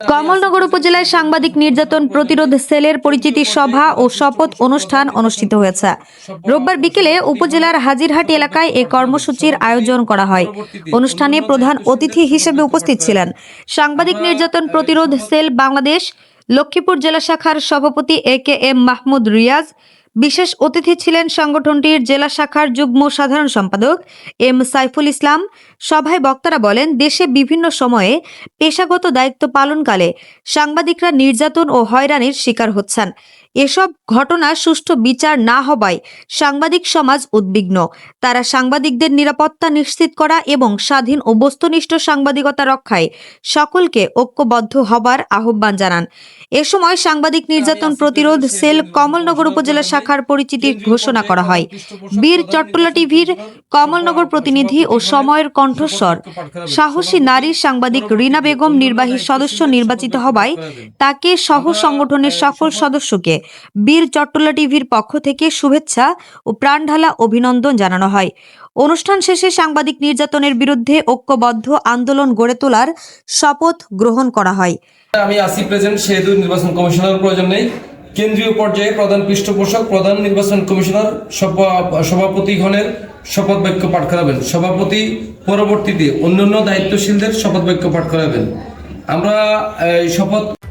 কমলনগর উপজেলায় সাংবাদিক নির্যাতন প্রতিরোধ সেলের পরিচিতি সভা ও শপথ অনুষ্ঠান অনুষ্ঠিত হয়েছে। রোববার বিকেলে উপজেলার হাজিরহাট এলাকায় এ কর্মসূচির আয়োজন করা হয়। অনুষ্ঠানে প্রধান অতিথি হিসেবে উপস্থিত ছিলেন সাংবাদিক নির্যাতন প্রতিরোধ সেল বাংলাদেশ, লক্ষ্মীপুর জেলা শাখার সভাপতি A K M Mahmud Riaz বিশেষ অতিথি ছিলেন সংগঠনটির জেলা শাখার যুগ্ম সাধারণ সম্পাদক এম সাইফুল ইসলাম। সভায় বক্তারা বলেন, দেশে বিভিন্ন সময়ে পেশাগত দায়িত্ব পালনকালে সাংবাদিকরা নির্যাতন ও হয়রানির শিকার হচ্ছেন। এসব ঘটনা সুষ্ঠু বিচার না হওয়ায় সাংবাদিক সমাজ উদ্বিগ্ন। তারা সাংবাদিকদের নিরাপত্তা নিশ্চিত করা এবং স্বাধীন ও বস্তুনিষ্ঠ সাংবাদিকতা রক্ষায় সকলকে ঐক্যবদ্ধ হবার আহ্বান জানান। এ সময় সাংবাদিক নির্যাতন প্রতিরোধ সেল কমলনগর উপজেলা শাখার পরিচিতি ঘোষণা করা হয়। বীর চট্টলা টিভির কমলনগর প্রতিনিধি ও সময়ের কণ্ঠস্বর। সাহসী নারী সাংবাদিক রিনা বেগম নির্বাহী সদস্য নির্বাচিত হওয়ায় তাকে সহ সংগঠনের সকল সদস্যকে বীর চট্টলা টিভির পক্ষ থেকে শুভেচ্ছা ও প্রাণঢালা অভিনন্দন জানানো হয়। অনুষ্ঠান শেষে সাংবাদিক নির্যাতনের বিরুদ্ধে ঐক্যবদ্ধ আন্দোলন গড়ে তোলার শপথ গ্রহণ করা হয়। আমি আসি প্রেজেন্ট সেহেতু নির্বাচন কমিশনার, প্রয়োজন নেই। কেন্দ্রীয় পর্যায়ে প্রধান পৃষ্ঠপোষক, প্রধান নির্বাচন কমিশনার, সভা- সভাপতিগণের শপথ বাক্য পাঠ করাবেন। সভাপতি পরবর্তীতে অন্যান্য দায়িত্বশীলদের শপথ বাক্য পাঠ করাবেন। আমরা শপথ